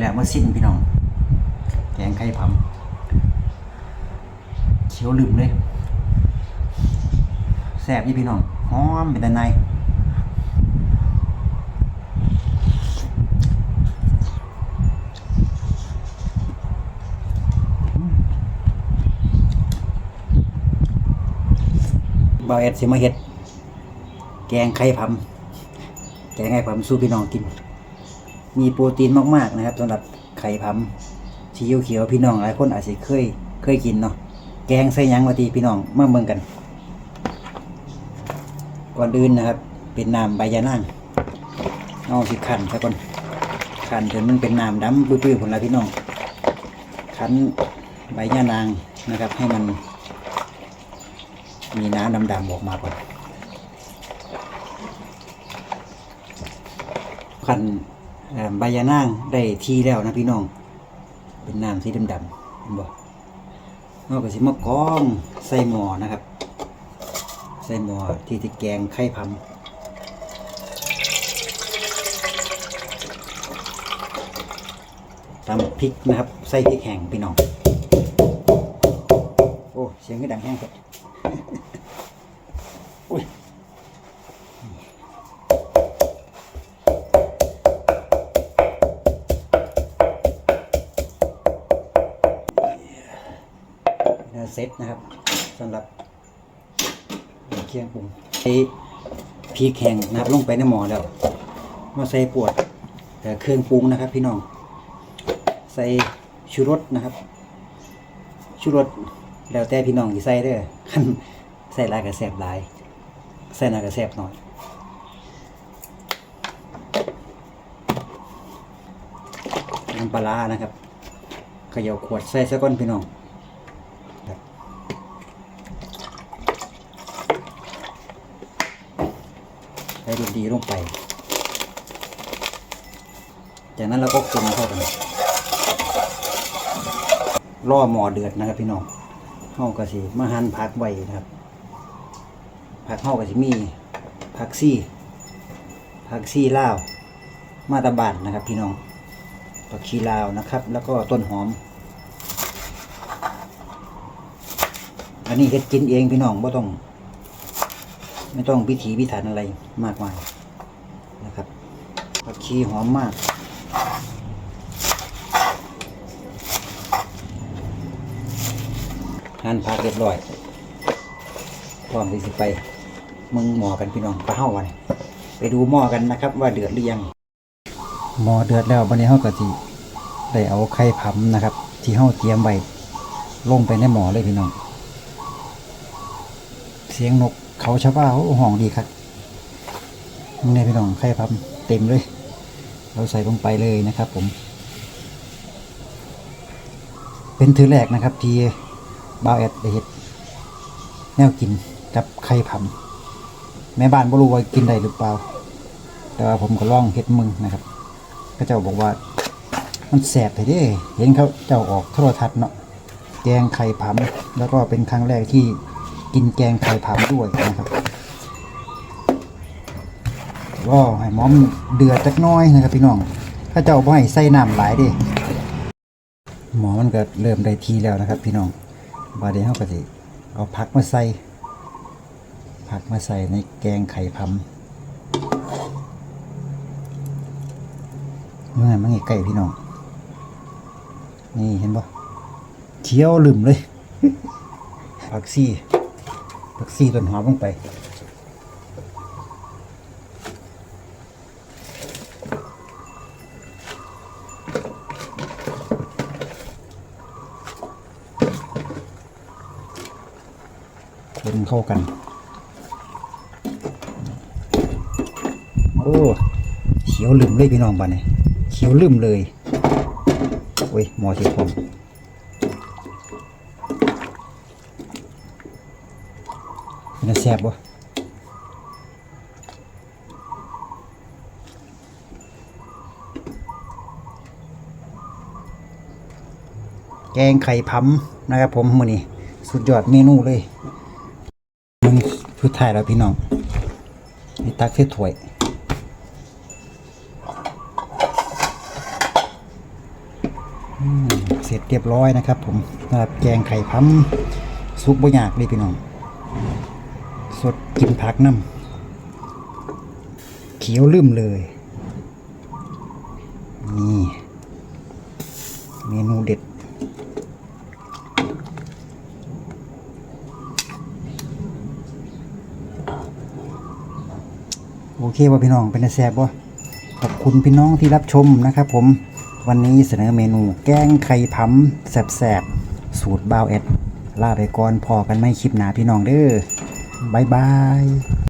แล้วมาสิ้นพี่น้อง แกงไข่พำเขียวลืมเลยแซ่บยี่พี่น้องหอมเป็นตะไนบาวแอดสิมาเฮ็ด แกงไข่พำแกงไข่พำสู้พี่น้องกิน มีโปรตีนมากๆนะครับสำหรับไข่พำชีเขียวพี่น้องหลายคนอาจจะเคยเคยกินเนาะแกงใส่ยังมาทีพี่น้องมาเมืองกัน ก่อนอื่นนะครับ เป็นน้ำใบยะนางเอาสิขันซะก่อนขันจนมันเป็นน้ำดำปื้อๆผลละพี่น้องขันใบยะนางนะครับ ให้มัน มีน้ำดำๆออกมาก่อนขัน ใบยะนางได้ทีแล้วนะพี่น้อง เป็นน้ำสีดำๆเห็นบ่นอกจากสิมากรองใส่หม้อนะครับ ใส่หม้อที่จะแกงไข่พำตำพริกนะครับใส่พริกแห้งพี่น้อง โอ้ เสียงก็ดังแห้งครับ ซตนะครับสำหรับเคียงปรุงใส่พริกแห้งนะครับลงไปในหม้อแล้วมาใส่ปวดแต่เครื่องปรุงนะครับ พี่น้อง ใส่ชูรสนะครับชูรสแล้วแต่พี่น้องที่ใส่เด้อคันใส่ลายก็แซ่บลายใส่น้อยก็แซ่บน้อยน้ำปลาร้านะครับเขย่าขวดใส่ซะก่อนพี่น้องครับ ใส่ดีๆลงไป จากนั้นเราก็คนเข้ากันล่อหมอเดือดนะครับ พี่น้องเฮาก็สิมาหั่นผักไว้นะครับ ผักเฮาก็สิมีผักซี่ผักซี่ลาว มาตาบานนะครับ พี่น้องผักชีลาวนะครับ แล้วก็ต้นหอม อันนี้เฮ็ดกินเองพี่น้องไม่ต้อง ไม่ต้องพิถีพิถันอะไรมากมายนะครับผักชีหอมมากหั่นผักเรียบร้อยพร้อมที่สิไปมึงหมอกันพี่น้องไปเฮาวันไปดูหม้อกันนะครับ ว่าเดือดหรือยังหม้อเดือดแล้ววันนี้เฮาก็สิได้เอาไข่ผำนะครับ ที่เฮาเตรียมไว้ลงไปในหม้อเลยพี่น้อง เสียงนก เขาชาวบ้านเขาห้องดีครับนี่พี่น้องไข่ผำเต็มเลย เราใส่ลงไปเลยนะครับผม เป็นถือแรกนะครับ ที่บ่าวแอดได้เฮ็ดแนวกินกับไข่ผำแม่บ้านบ่รู้ว่ากินได้หรือเปล่า แต่ว่าผมก็ลองเฮ็ดมึงนะครับก็เจ้าบอกว่ามันแสบไปเด้เห็นเขาเจ้าออกโทรทัศน์เนาะแกงไข่ผำแล้วก็เป็นครั้งแรกที่ กินแกงไข่ผำด้วยนะครับก็ให้หมอมเดือดจักน้อยนะครับพี่น้องถ้าเจ้าบ่ให้ใส่น้ำหลายด้หมอมันก็เริ่มได้ทีแล้วนะครับ พี่น้องบาดเดียวเขาก็สิเอาผักมาใส่ผักมาใส่ในแกงไข่พำเมื่อมันไก่พี่น้องนี่เห็นปะเที่ยวลืมเลยผักซี่ ผักซี่ต้นหอมลงไปคนเข้ากัน โอ้เขียวลืมเลยพี่น้องบ้านนี่เขียวลืมเลยโอ้ยหมอสิผม มันแซ่บบ่แกงไข่พัมนะครับผมมือนี้สุดยอดเมนูเลยมึงพูดไทยแล้วพี่น้องนี่ตักเส้ถ้วยเสร็จเรียบร้อยนะครับผมสำหรับแกงไข่พัมซุปบะยากเลยพี่น้อง สดกินผักน้ำเขียวลืมเลย นี่ เมนูเด็ด โอเคว่าพี่น้องเป็นแซ่บบ่ขอบคุณพี่น้องที่รับชมนะครับผมวันนี้เสนอเมนูแกงไข่พัมแซ่บๆ สูตรบ้าวแอดลาไปก่อนพอกันไม่คลิปหนาพี่น้องเด้อ Bye-bye.